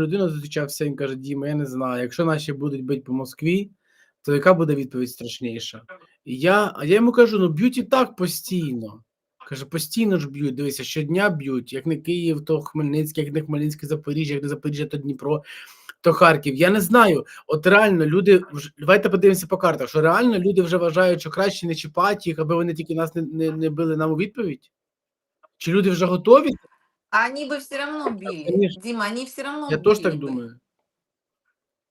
людину зустрічався, він каже: Діма, я не знаю, якщо наші будуть бити по Москві, то яка буде відповідь страшніша? І я, а я йому кажу: ну б'ють і так постійно. Каже, постійно ж б'ють, дивися, щодня б'ють, як не Київ, то Хмельницький, як не Хмельницький, Запоріжжя, як не Запоріжжя, то Дніпро, то Харків. Я не знаю. От реально люди давайте подивимося по картах, що реально люди вже вважають, що краще не чіпати їх, аби вони тільки нас не, не, не били нам у відповідь? Чи люди вже готові? Они бы все равно били. Конечно. Дима, они все равно Я били теж так бы. думаю.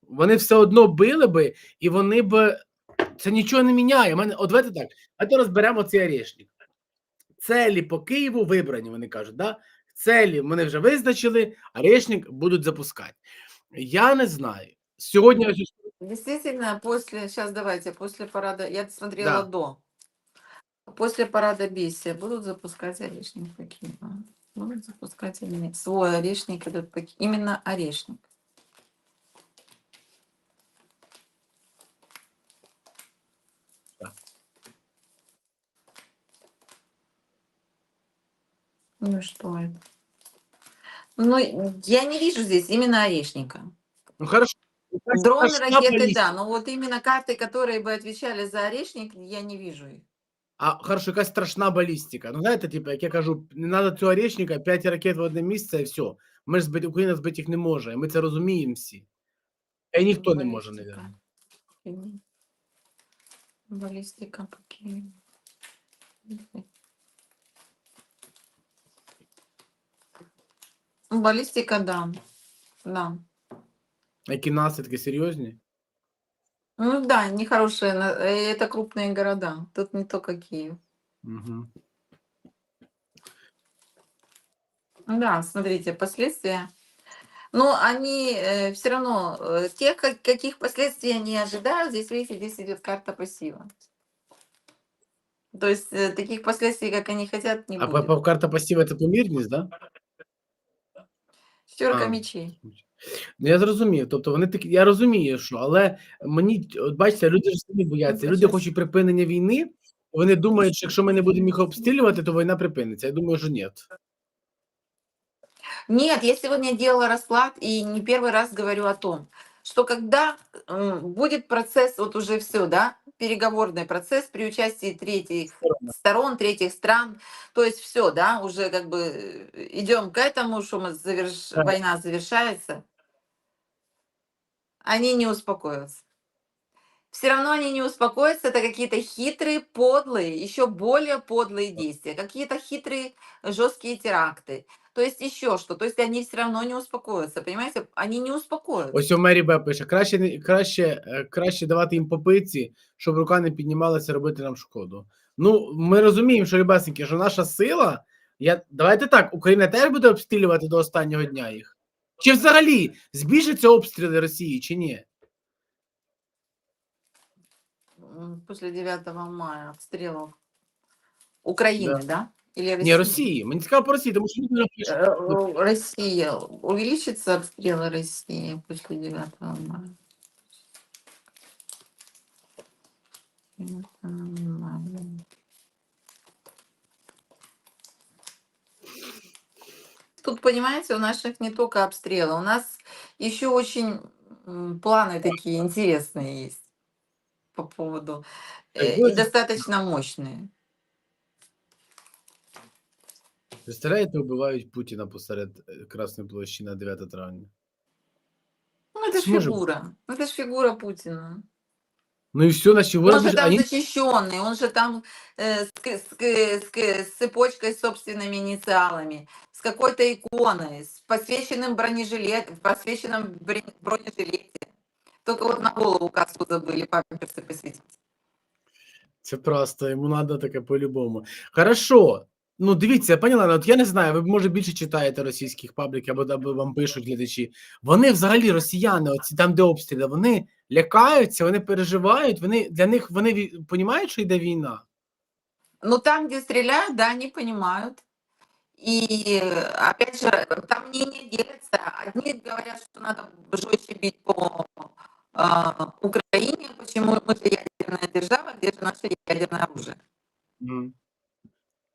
Вони все одно били би, і вони б. Це нічого не міняє. Мене, от давайте так. А то розберемо цей орешник. Целі по Києву вибрані, вони кажуть, да? Целі вони вже визначили, орешник будуть запускати. Я не знаю. Сьогодні ось Действительно, после, сейчас давайте, после парада, я смотрела Да. до. После парада Бесия будут запускать орешник по Киеву. Запускать или нет? Свой орешник по Ки- Именно орешник. Да. Ну что это? Ну, я не вижу здесь именно орешника. ну хорошо. Дроны, ракеты, да, но вот именно карты, которые бы отвечали за орешник, я не вижу их. А хорошо, якась страшна балістика. Ну, знаєте, типу, як я кажу, не треба цього орешника, 5 ракет в одне місце і все. Ми ж збити, Україна збити їх не може. і Ми це розуміємо всі. І ніхто не може, Баллистика. навіть. Мгм. Баллистика по Киеву. Ну, да. Да. Які наслідки серйозні? Ну да, нехорошие, на- э, это крупные города. Тут не только Киев. Угу. Да, смотрите, последствия. Но они все равно, э, тех, как- каких последствий они ожидают, здесь, видите, здесь идет карта пассива. То есть э, таких последствий, как они хотят, не А будет. по, по карта пасіва це помірність, да? Шестерка А. мечей. Ну, Я зрозумів. Тобто вони такі, я розумію, що, але мені, от бачите, люди ж самі бояться. Люди щас. хочуть припинення війни. Вони думають, що якщо ми не будемо їх обстрілювати, то війна припиниться. Я думаю, що ні. Нет, я сегодня делала расклад и не первый раз говорю о том, что когда м, будет процесс, вот уже все, да, переговорный процесс при участии третьих сторон, третьих стран, то есть все, да, уже как бы э, идем к этому, что мы заверш... Да. война завершается, они не успокоятся. Все равно они не успокоятся, это какие-то хитрые, подлые, еще более подлые действия, какие-то хитрые, жесткие теракты, то есть еще что, то есть они все равно не успокоятся, понимаете, они не успокоятся. Ось у Мері Б пише: краще, не- краще, е, краще давати їм попитці, щоб рука не піднімалася робити нам шкоду. Ну, ми розуміємо, що любесеньки, що наша сила. Я, давайте так, Україна теж буде обстрілювати до останнього дня їх. Чи взагалі збільшаться обстріли Росії, чи ні? М, После 9 мая обстрелов Украины, да? Или России? Ні, Росії. Мені цікаво по Росії, тому що люди напишуть. Э, э, Россия. Увеличится обстрелы России после 9 мая? 9 мая. Тут, понимаете, у наших не только обстрелы, у нас еще очень м, планы такие интересные есть по поводу Так э, и вот. достаточно мощные. Представляєте, вбивають Путіна посеред е, Красної площі на 9 травня. Ну, это же Сможем. фигура. Ну, Это же фигура Путина. Ну і все, наші Он вороги. же ж- там Ані... защищенный, он же там э, с, к- с к- с к- с цепочкой с собственными инициалами, с какой-то иконой, с посвященным бронежилетом, посвященном бре- бронежилете. Только вот на голову каску забыли памперсы посвятить. Це просто, йому треба таке по-любому. Хорошо. Ну, дивіться, пані Лена, от я не знаю, ви може більше читаєте російських пабліків, або, або вам пишуть глядачі. Вони взагалі росіяни, оці там, де обстріли, вони лякаються, вони переживають, вони для них вони розуміють, що йде війна. Ну, там, где стреляют, да, они понимают. И, э, опять же, там мнения делятся. Одни говорят, что надо жестче бить по а, Украине. Почему мы же ядерная держава, где же наше ядерное оружие? Мгм.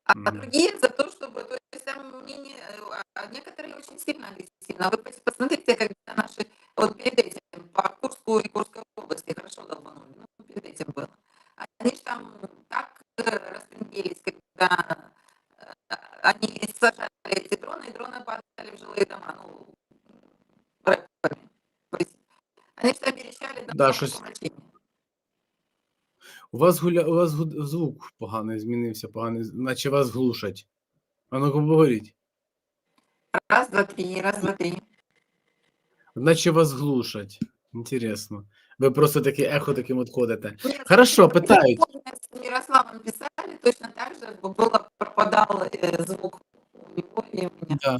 А Мгм. другие за то, чтобы, то есть там мнение, э, а некоторые очень сильно агрессивно. Вы пос- посмотрите, когда наши, вот перед этим, по Курску и Курской области хорошо долбанули, ну, перед этим было. Они же там так э, распределились, когда э, они сажали эти дроны, и дроны падали в жилые дома, ну, рэперами. То есть Они же там перещали до Да, нового щось- помрачения. У вас гуля... у вас гуд- звук поганий змінився, поганий, наче вас глушать. А ну-ка поговоріть. Раз, два, три, раз, два, три. Наче вас глушать. Інтересно. Ви просто таке ехо таким от ходите. Хорошо, питають. С Мирославом писали, точно так же было, пропадал э, звук у него и у меня.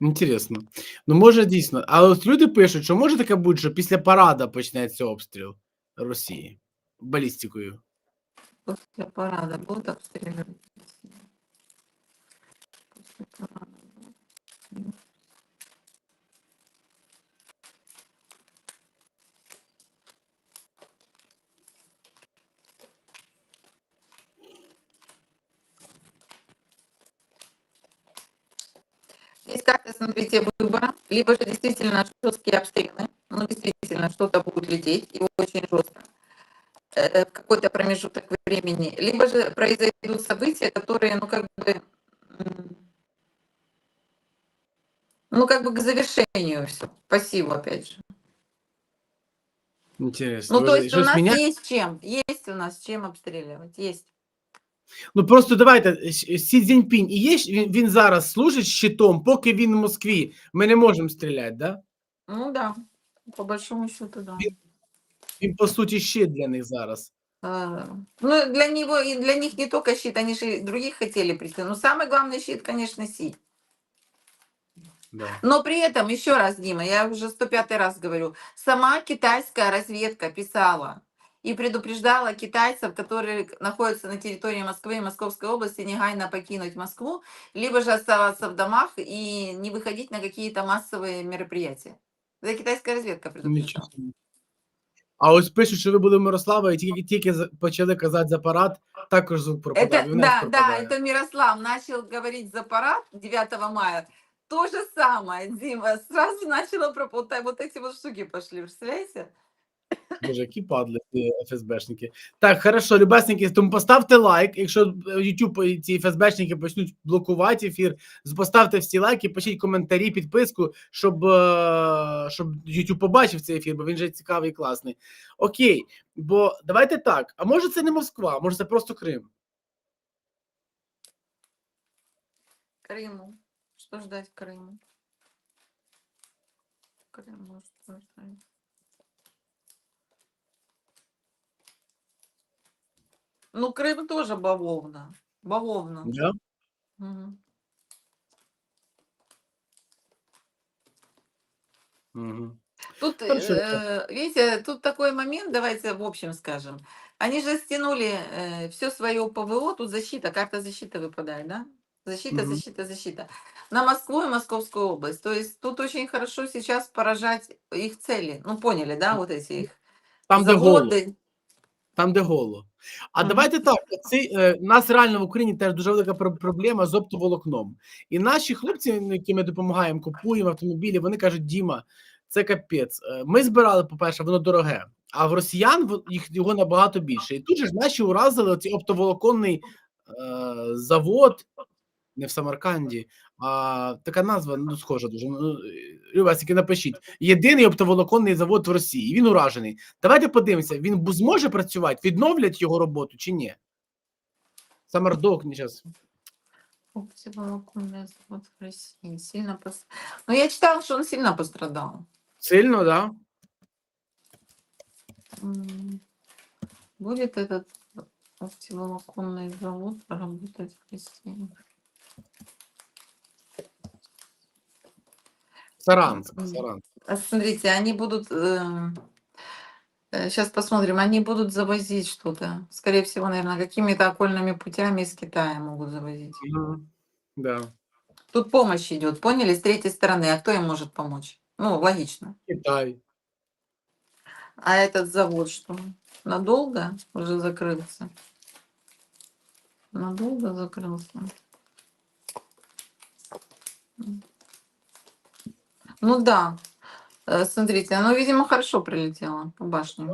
Інтересно. Ну, може дійсно. Але от люди пишуть, що може таке бути, що після парада почнеться обстріл Росії балістикою. После парада будут обстреливать. После парада будут. Здесь карта, смотрите, выбора. Либо же действительно жесткие обстрелы, ну действительно что-то будет лететь, и очень жестко э, в какой-то промежуток времени, либо же произойдут события, которые, ну, как бы, ну, как бы к завершению все. Спасибо, опять же. Інтересно. Ну, то есть у нас міня- есть чем, есть у нас чем обстреливать, есть. Ну просто давайте С- Сі Цзіньпінь і є ж- він, він зараз служить щитом, поки він в Москві. Ми не можемо стріляти, да? Ну, да, по большому счету, да. Він по суті щит для них зараз. А, Ну, для него и для них не только щит, они же и других хотели прийти. Но самый главный щит, конечно, Си. Да. Но при этом, еще раз, Дима, я уже 105 раз говорю, сама китайская разведка писала и предупреждала китайцев, которые находятся на территории Москвы и Московской области, негайно покинуть Москву, либо же оставаться в домах и не выходить на какие-то массовые мероприятия. Это китайская разведка предупреждала. Нічого. собі. А ось пишуть, що ви були в Мирослава, і тільки, тільки за- почали казати за парад, також звук пропадає. Это, і у нас да, пропадає. да, это Мирослав начал говорить за парад 9 мая. То же самое, Дима, сразу начала пропутать. Вот эти вот штуки пошли, представляете? Боже, які падли ці ФСБшники. Так, хорошо, любесники, тому поставте лайк. Якщо е, YouTube і ці ФСБшники почнуть блокувати ефір, поставте всі лайки, пишіть коментарі, підписку, щоб, е, щоб YouTube побачив цей ефір, бо він же цікавий і класний. Окей, бо давайте так. А може це не Москва, може це просто Крим. Крыму. Что ждать в Крыму? Крыму что ждать? Ну, Крым тоже бавовна. Бавовна. Да? Угу. Тут, э, видите, тут такой момент, давайте в общем скажем. Они же стянули все свое ПВО, тут защита, карта защиты выпадает, да? Защита, Мгм. защита, защита. На Москву и Московскую область. То есть тут очень хорошо сейчас поражать их цели. Ну, поняли, да, вот эти их Там, заводы. Там, де голо. А Мгм. давайте так. Це, е, нас реально в Україні теж дуже велика проблема з оптоволокном. І наші хлопці, ну, яким ми допомагаємо, купуємо автомобілі, вони кажуть: Діма, це капець. Е, Ми збирали, по-перше, воно дороге, а в росіян їх його набагато більше. І тут же ж наші уразили оцей оптоволоконний е, завод. Не в Самарканді, а така назва ну, схожа дуже. Ну, Любасики, напишіть. Єдиний оптоволоконний завод в Росії. Він уражений. Давайте подивимося, він бу- зможе працювати, відновлять його роботу чи ні? Самардок не зараз. Оптоволоконный завод в России. Сильно пос... Ну, я читала, что он сильно пострадал. Сильно, да? М, Будет этот оптоволоконный завод работать в России? Саранск. Мгм. Саранск. А Смотрите, они будут... сейчас посмотрим. Они будут завозить что-то. Скорее всего, наверное, какими-то окольными путями из Китая могут завозить. Мгм. Да. Тут помощь идет, поняли, с третьей стороны. А кто им может помочь? Ну, логично. Китай. А этот завод что? Надолго уже закрылся? Надолго закрылся. Ну да. Э, Смотрите, оно, видимо, хорошо прилетело по башне.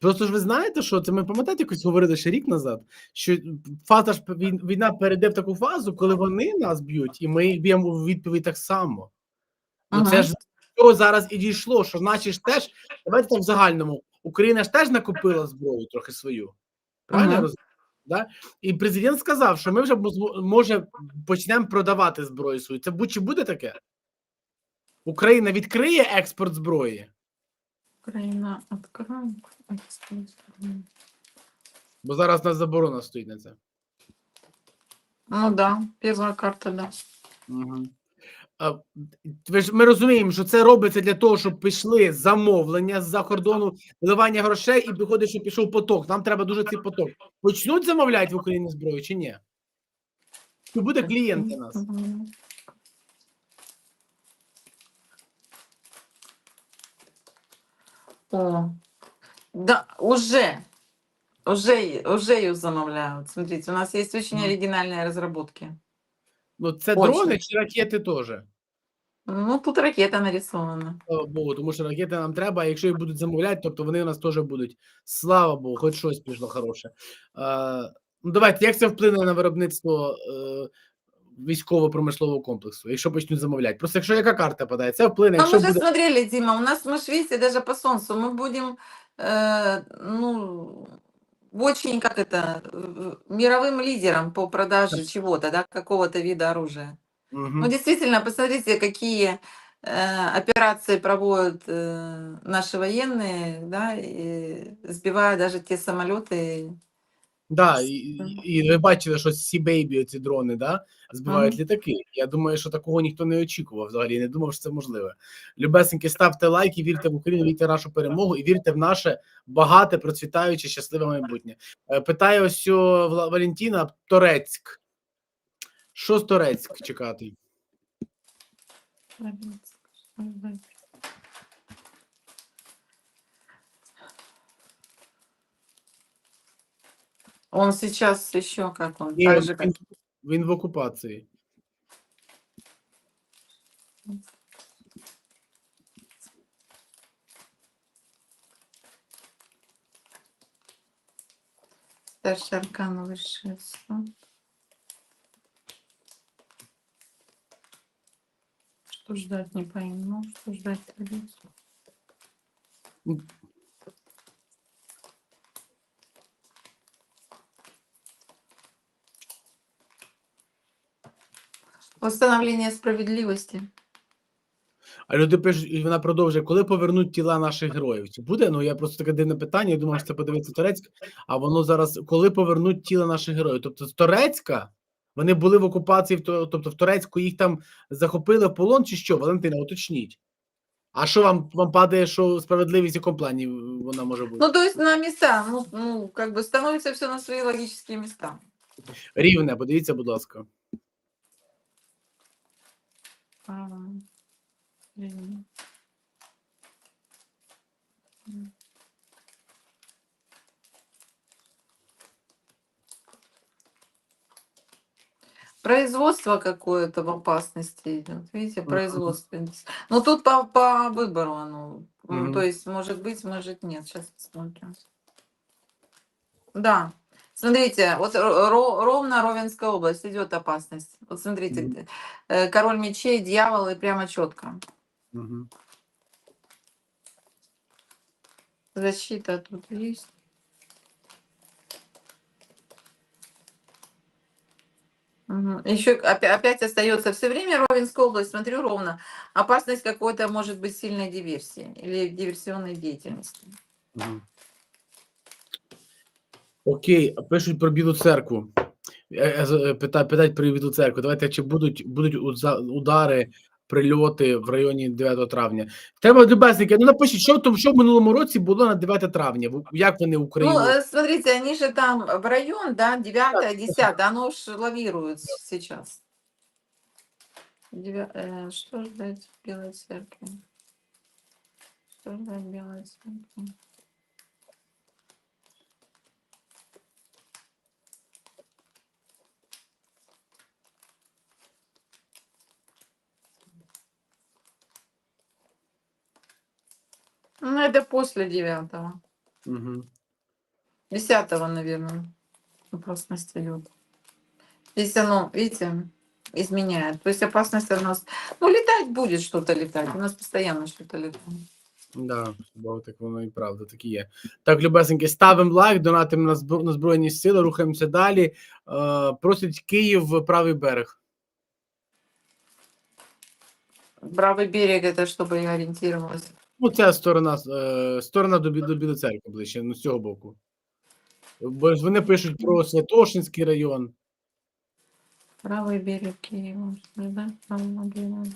Просто ж ви знаєте, що це ми пам'ятаєте, якось говорили ще рік назад, що фаза ж війна перейде в таку фазу, коли вони нас б'ють, і ми їх б'ємо у відповідь так само. Ну Ага. це ж цього зараз і дійшло, що наші ж теж, давайте так в загальному, Україна ж теж накопила зброю трохи свою. Правильно Ага. розумію? Да? І президент сказав, що ми вже може почнемо продавати зброю свою. Це будь чи буде таке? Україна відкриє експорт зброї, Украина откроет. бо зараз у нас заборона стоїть на це. Ну да, первая карта, да. Угу. Ми розуміємо, що це робиться для того, щоб пішли замовлення з-за кордону, виливання грошей, і виходить, що пішов поток. Нам треба дуже цей поток. Почнуть замовляти в Україні зброю чи ні? Чи буде клієнт для нас? Мгм. О, да, уже, уже, уже ее замовляют. Смотрите, у нас есть очень Мгм. оригинальные разработки. Ну, це дрони чи ракети теж? Ну, тут ракета нарисована. Слава Богу, тому що ракети нам треба, а якщо їх будуть замовляти, тобто вони у нас теж будуть. Слава Богу, хоч щось пішло хороше. А, ну, давайте, як це вплине на виробництво е, військово-промислового комплексу, якщо почнуть замовляти? Просто якщо яка карта падає, це вплине. Ну, Якщо мы же буде... смотрели, Дима, у нас, мы ж, видите, даже по Солнцу, мы будем, э, ну, очень, как это, мировым лидером по продаже чего-то, да, какого-то вида оружия. Мгм. Ну, действительно, посмотрите, какие э, операции проводят э, наши военные, да, и сбивая даже те самолеты. Да, і, і ви бачили, що Сі Бейбі, ці дрони, да, збивають літаки. Я думаю, що такого ніхто не очікував взагалі, не думав, що це можливе. Любесеньки, ставте лайки, вірте в Україну, вірте в нашу перемогу і вірте в наше багате, процвітаюче, щасливе майбутнє. Е, Питає ось Валентіна Торецьк. Що з Торецьк чекати? Он сейчас еще как он, Ні, так же, как він, він в окупації. старший аркан высший суд. Что ждать, не пойму. Что ждать Традицию? Восстановление справедливости. А люди пишуть, і вона продовжує, коли повернуть тіла наших героїв? Чи буде? Ну я просто таке дивне питання. Я думав, що це подивиться Торецьк. А воно зараз коли повернуть тіла наших героїв? Тобто з Торецька вони були в окупації, тобто в Турецьку їх там захопили в полон, чи що? Валентина, уточніть. А що вам вам падає, що справедливість в якому плані вона може бути? Ну, то есть на места, ну, ну как бы становится все на свои логические места. Рівне, подивіться, будь ласка. А. М. Производство какое-то в опасности идет. Видите, Мгм. производство. Ну тут по, по выбору оно. Мгм. То есть может быть, может нет. Сейчас посмотрим. Да. Смотрите, вот ро- ро- ровно Ровенская область идет опасность. Вот смотрите, Мгм. э, король мечей, дьявол и прямо четко. Угу. Защита тут есть. Еще опять остается все время Ровенская область, смотрю ровно. Опасность какой-то может быть сильной диверсии или диверсионной деятельности. Мгм. Окей, пишуть про Білу церкву. Е, е, е, Пита, питають про Білу церкву. Давайте, чи будуть, будуть удари, прильоти в районі 9 травня. Треба любезники, ну напишіть, що, там, що в минулому році було на 9 травня? В- Як вони Україну? Ну, э, смотрите, они же там в район, да, 9 10 оно ж сейчас. Девя- э, Что ждать в Белой церкви? Что ждать в Белой церкви? Ну, это после девятого. Угу. Десятого, наверное, опасность идет. Здесь оно, видите, изменяет. То есть опасность у нас... Ну, летать будет что-то летать. У нас постоянно что-то летает. Да, бо так воно і правда, так і є. Так, любесеньки, ставимо лайк, донатимо на, збро... на Збройні Сили, рухаємося далі. Е, просить Київ правий берег. Правый берег, это чтобы я ориентировалась. Ну, ця сторона, е, сторона до, до Білої церкви ближче, ну, з цього боку. Бо вони пишуть про Святошинський район. Правый берег Киева. Да, правый берег.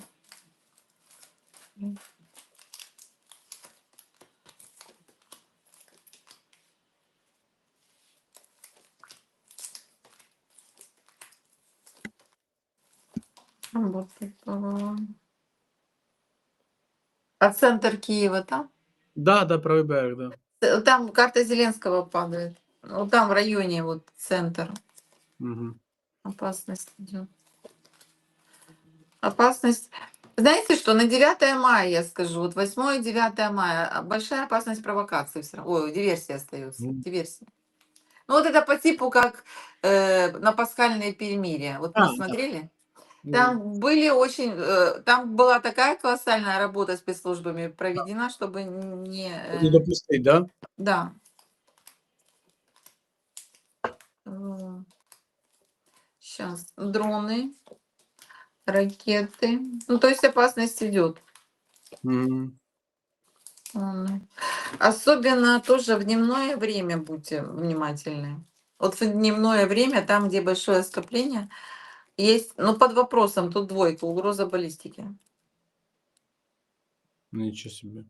Работает, а. Центр Киева там? Да, да, правий берег, да. Э, Там карта Зеленского падает. Вот там в районе вот центр. Угу. Опасность идет. Опасность. Знаете что, на 9 мая, я скажу, вот 8 и 9 мая, а, большая опасность провокации все равно. Ой, диверсия остается. Мгм. Диверсия. Ну вот это по типу как э, на пасхальные перемирия. Вот А, мы да. Там были очень, э, там была такая колоссальная работа спецслужбами проведена, чтобы не... э, Не допустить, да? да. Сейчас. Дроны, ракеты. Ну, то есть опасность идет. Ладно. Особенно тоже в дневное время будьте внимательны. Вот в дневное время, там, где большое скопление, есть, ну, под вопросом, тут двойка, угроза баллистики. Нічого собі.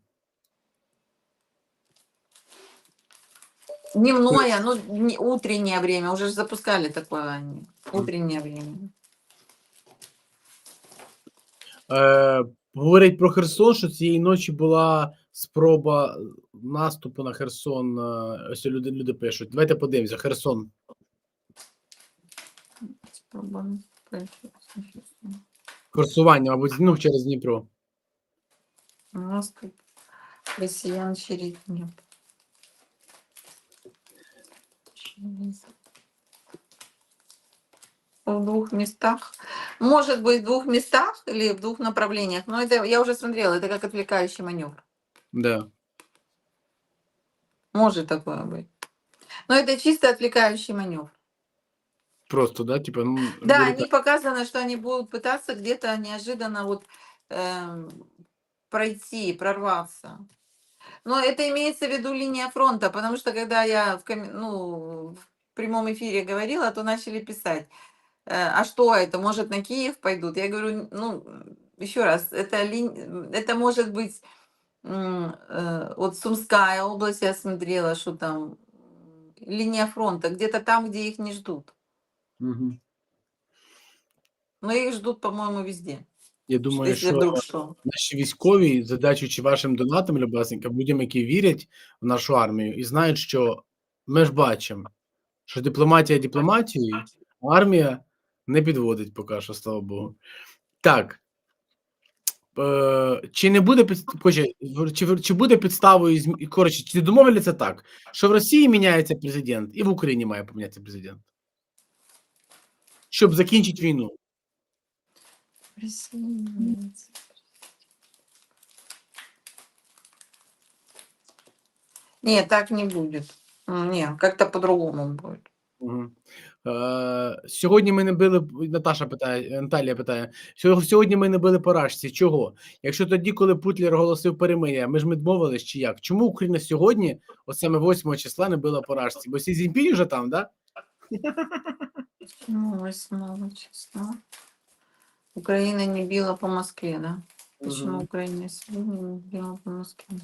Дневное, ну, дни- утреннее время, уже ж запускали такое они. Утреннее время. Е, говорять про Херсон, що цієї ночі була спроба наступу на Херсон. е, Ось люди, люди пишуть. Давайте подивимося. Херсон. Попробуем. Курсування, мабуть, ну, через Дніпро. У нас тут россиян через. Через- В двух местах. Может быть, в двух местах или в двух направлениях. Но это я уже смотрела, это как отвлекающий маневр. Да. Может такое быть. Но это чисто отвлекающий маневр. Просто, да, типа, ну, Да, они показано, что они будут пытаться где-то неожиданно вот эм, пройти, прорваться. Но это имеется в виду линия фронта, потому что когда я в, коми- ну, в прямом эфире говорила, то начали писать, э, а что это, может на Киев пойдут? Я говорю, ну, еще раз, это, лин- это может быть э, вот Сумская область, я смотрела, что там линия фронта, где-то там, где их не ждут. Мгм. Но их ждут, по-моему, везде. Я думаю, если що вдруг что. наші військові, задачуючи вашим донатам, любасненька, людям, які вірять в нашу армію і знають, що ми ж бачимо, що дипломатія дипломатією, а армія не підводить поки що, слава Богу. Так. Е, чи не буде чи, чи буде підставою коротше, чи домовляться так, що в Росії міняється президент, і в Україні має помінятися президент, щоб закінчити війну? Нет, так не будет. М, Не, как-то по-другому будет. Угу. Е, сьогодні ми не били Наташа питає, Наталія питає: «Сьо- сьогодні ми не били по Рашці. Чого? Якщо тоді, коли Путлер оголосив перемир'я, ми ж ми домовились чи як? Чому Україна сьогодні, от саме 8 числа, не била по Рашці? Бо Сі Цзіньпінь вже там, да? Почему 8 числа? Украина не била по Москве, да? Почему Мгм. Украина сегодня не била по Москве?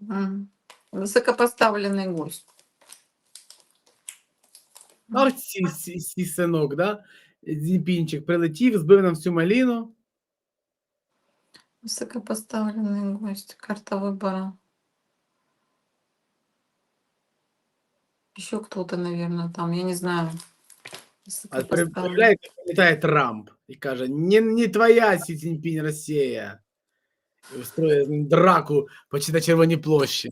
М, Высокопоставленный гость. Ах, сі, сі, сі синок, да? Зіньпінчик прилетів, збив нам всю маліну. Высокопоставленный гость. Карта выбора. Еще кто-то, наверное, там, я не знаю. А Высокопоставленный. представляєте, прилітає Трамп і каже: не, не твоя Сі Цзіньпінь Росія. І устроює драку почти на Червоній площі.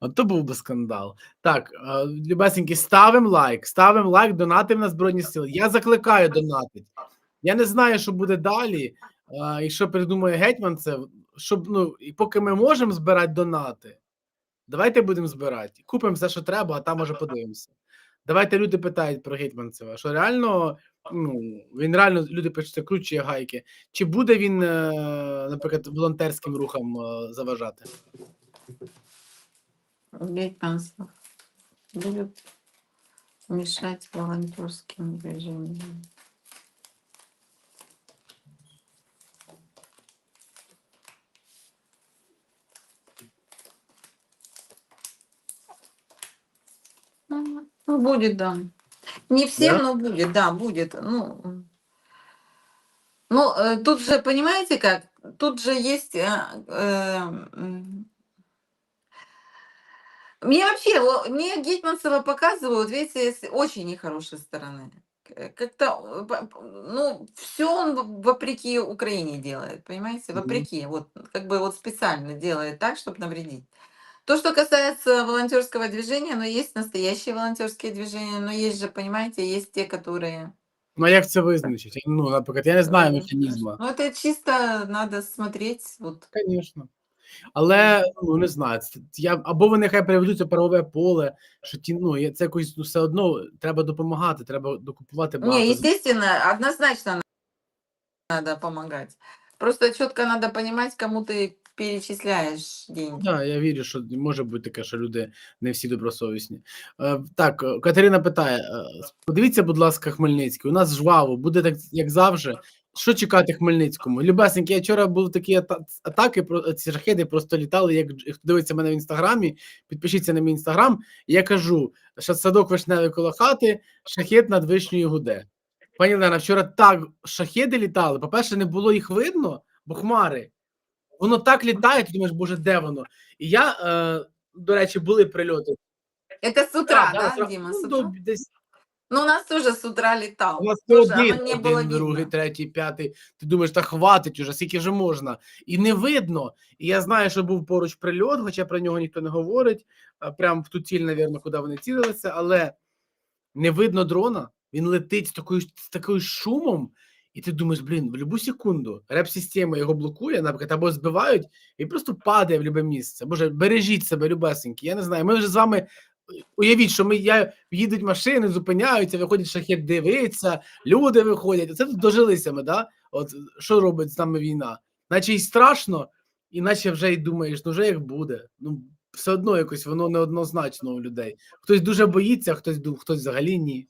От то був би скандал. Так, е, любесенькі, ставимо лайк, ставимо лайк, донатимо на Збройні Сили. Я закликаю донатити. Я не знаю, що буде далі, е, і що придумає гетьман це, щоб ну, і поки ми можемо збирати донати, давайте будемо збирати. Купимо все, що треба, а там може подивимося. Давайте люди питають про Гетьманцева, що реально, ну, він реально, люди пишуть, це круче гайки. Чи буде він, е, наприклад, волонтерським рухам е, заважати? Гетьманцев будет мешать волонтерским движениям. Ну, будет, да. Не всем, Да? но будет, да, будет. Ну, ну э, тут же, понимаете как, тут же есть... э, э, мне вообще, во- мне Гетманцева показывают, видите, с очень нехорошей стороны. Как-то, э, ну, все он вопреки Украине делает, понимаете, вопреки, вот, как бы вот специально делает так, чтобы навредить. То, что касается волонтерского движения, но есть настоящие волонтерские движения, но есть же, понимаете, есть те, которые... Ну, а як це визначить? Ну, наприклад, я не знаю э, механізму. Ну, это чисто надо смотреть, вот, Звісно. Але ну не знаю, це я або вони хай переведуть це правове поле, що ті ну є- це якось ну, все одно треба допомагати, треба докупувати багато. Не, естественно, однозначно надо помогать. Просто четко надо понимать, кому ты перечисляешь деньги. Да, я вірю, що може бути таке, що люди не всі добросовісні. Е, так, е, Катерина питає: е, подивіться, будь ласка, Хмельницький. У нас жваво, буде так, як завжди. Що чекати Хмельницькому? Любесеньки, я вчора був такі атаки, про ці шахеди просто літали. Як хто дивиться мене в інстаграмі, підпишіться на мій інстаграм. Я кажу, що садок вишневий коло хати, шахет над вишнею гуде. Пані Лена, вчора так шахеди літали. По-перше, не було їх видно, бо хмари. Воно так літає, ти думаєш, боже, де воно? І я, е, до речі, були прильоти. Это с утра, Да, да, Дима, ну, с до десь Ну, у нас тоже с утра летал. у нас Тоже, один, оно не было один, другий, видно. третій, п'ятий. Ти думаєш, та хватить уже, скільки вже можна. І не видно. І я знаю, що був поруч прильот, хоча про нього ніхто не говорить. а, Прям в ту ціль, навірно, куди вони цілилися, але не видно дрона. Він летить з такою з такою шумом, і ти думаєш, блін, в будь-яку секунду реп-система його блокує, наприклад, або збивають, і просто падає в любе місце. Боже, бережіть себе, любесенькі. Я не знаю. Ми вже з вами. Уявіть, що ми я їдуть машини, зупиняються, виходять шахет, дивиться, люди виходять. Це тут дожилися ми, да? От що робить з нами війна? Наче й страшно, і наче вже й думаєш, ну вже як буде. Ну все одно якось воно неоднозначно у людей. Хтось дуже боїться, хтось хтось взагалі ні.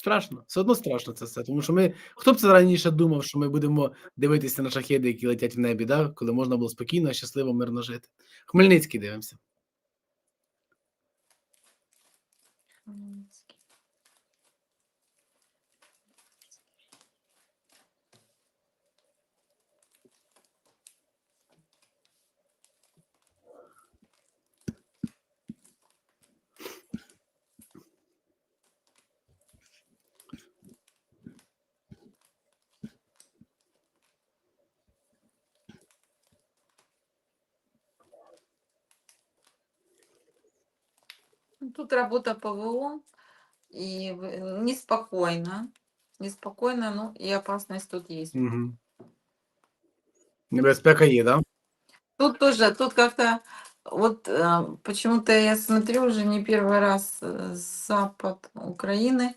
Страшно, все одно страшно це все. Тому що ми хто б це раніше думав, що ми будемо дивитися на шахеди, які летять в небі, да? коли можна було спокійно, щасливо, мирно жити. Хмельницький дивимося. Тут работа ПВО, и в- неспокойно. Неспокойно, ну и опасность тут есть. Угу. Небезпека є, да? Тут тоже, тут как-то, вот э, почему-то я смотрю уже не первый раз э, запад Украины,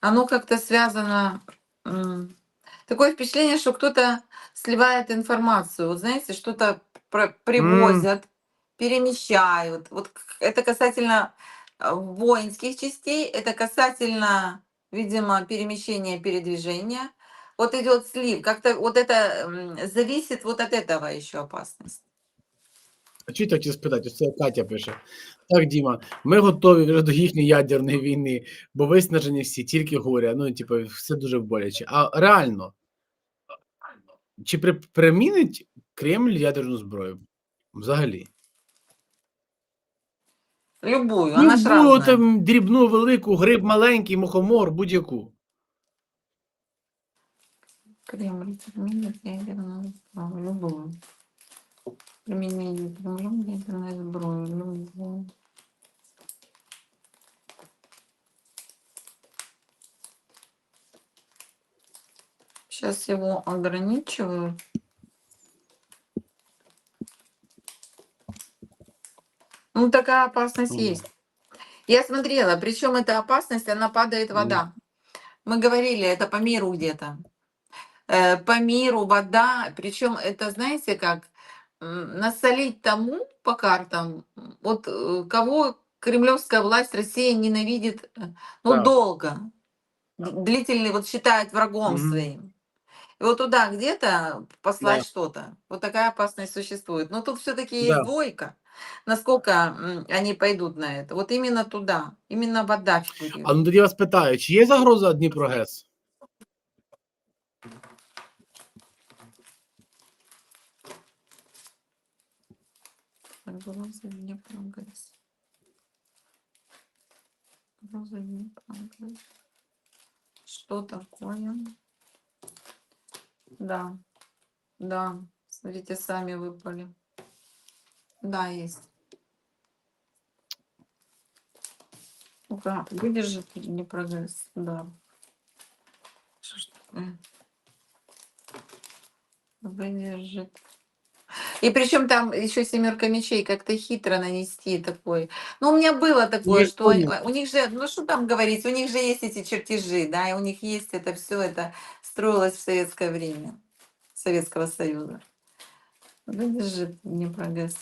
оно как-то связано, м, такое впечатление, что кто-то сливает информацию, вот знаете, что-то про- привозят, перемещают. Вот к- это касательно э, воинских частей, это касательно, видимо, перемещения, передвижения. Вот идет слив, как-то вот это м, зависит вот от этого еще опасность. А чого я хотів спитати? Це Катя пише. Так, Діма, ми готові вже до їхньої ядерної війни, бо виснажені всі, тільки горя. Ну, типу, все дуже боляче. А реально, чи при, примінить Кремль ядерну зброю? Взагалі? Любую, Ну, она ж разная. там дрібну, велику, гриб маленький, мухомор, будь-яку. Кремль применит ядерную сброю, любую. Применение Кремлем ядерной сброи, любую. Сейчас его ограничиваю. Ну, такая опасность есть. Я смотрела, причем эта опасность, она падает вода. Мы говорили, это по миру где-то. Э, По миру вода, причем это, знаете, как м, насолить тому по картам, м, вот э, кого кремлевская власть Россия ненавидит, э, ну, Так. долго, д- длительный, вот считает врагом Мгм. своим. И вот туда где-то послать Да. что-то. Вот такая опасность существует. Но тут все-таки есть Да. двойка Насколько м, они пойдут на это? Вот именно туда, именно вода фигурирует. А ну тоді вас питаю, чи є загроза Дніпрогес? Угроза Днепрогэс. Угроза Днепрогэс. Что такое? Да, да, смотрите, сами выпали. Да, есть. Ну-ка, выдержит Днепрогэс? Да. Что ж такое? Выдержит. И причем там еще семерка мечей, как-то хитро нанести такой. Ну, у меня было такое, Я что они- у них же, ну что там говорить, у них же есть эти чертежи, да, и у них есть это все, это строилось в советское время, Советского Союза. Выдержит не прогресс.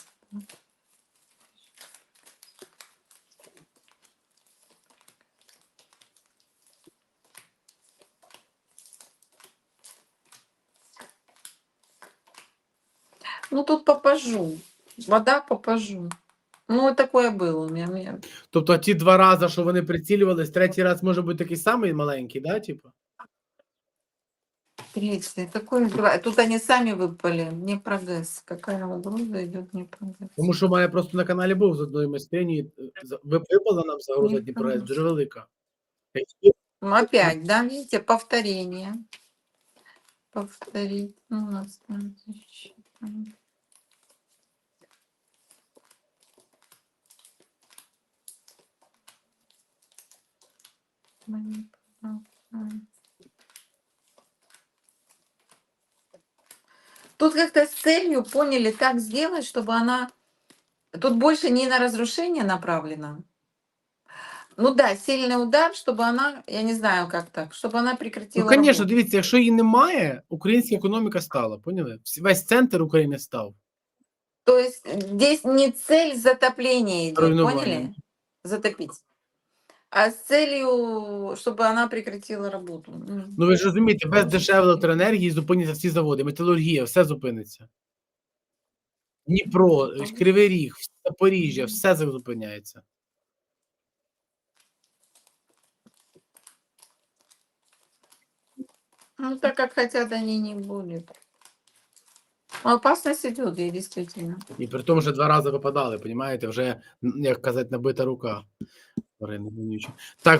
Ну, тут попажу. Вода попажу. Ну, меня. меня- Тобто ті два рази, що вони прицілювались, третій раз може бути такий самий маленький, да, типу? Третье. Такое бывает. Тут они сами выпали. Не прогресс. Какая угроза идет не прогресс. Тому що в мене просто на каналі був з одної майстрині. е, за- ви- Випала нам загроза Ні, Дніпрогес, конечно. дуже велика. Ну, опять, да, видите, повторение. Повторить. Ну, у нас там ещё там. Манипуляция. Тут как-то с целью поняли так сделать, чтобы она... Тут больше не на разрушение направлена. Ну да, сильный удар, чтобы она, я не знаю как так, чтобы она прекратила Ну, звісно, работу. дивіться, якщо її немає, українська економіка стала, поняли? Всі- Весь центр України став. То есть э, здесь не цель затопления идет, Руйнование. поняли? Затопить. А с целью, чтобы она прекратила работу. М. Ну ви ж розумієте, без дешевої електроенергії зупиняться всі заводи, металургія, все зупиниться. Дніпро, Кривий Ріг, Запоріжжя, все зупиняється. Ну, так как хотят, они не будет. Ну, Опасность идет, и действительно. І при тому, що два рази випадали, понімаєте, вже, м, як казати, набита рука. Так,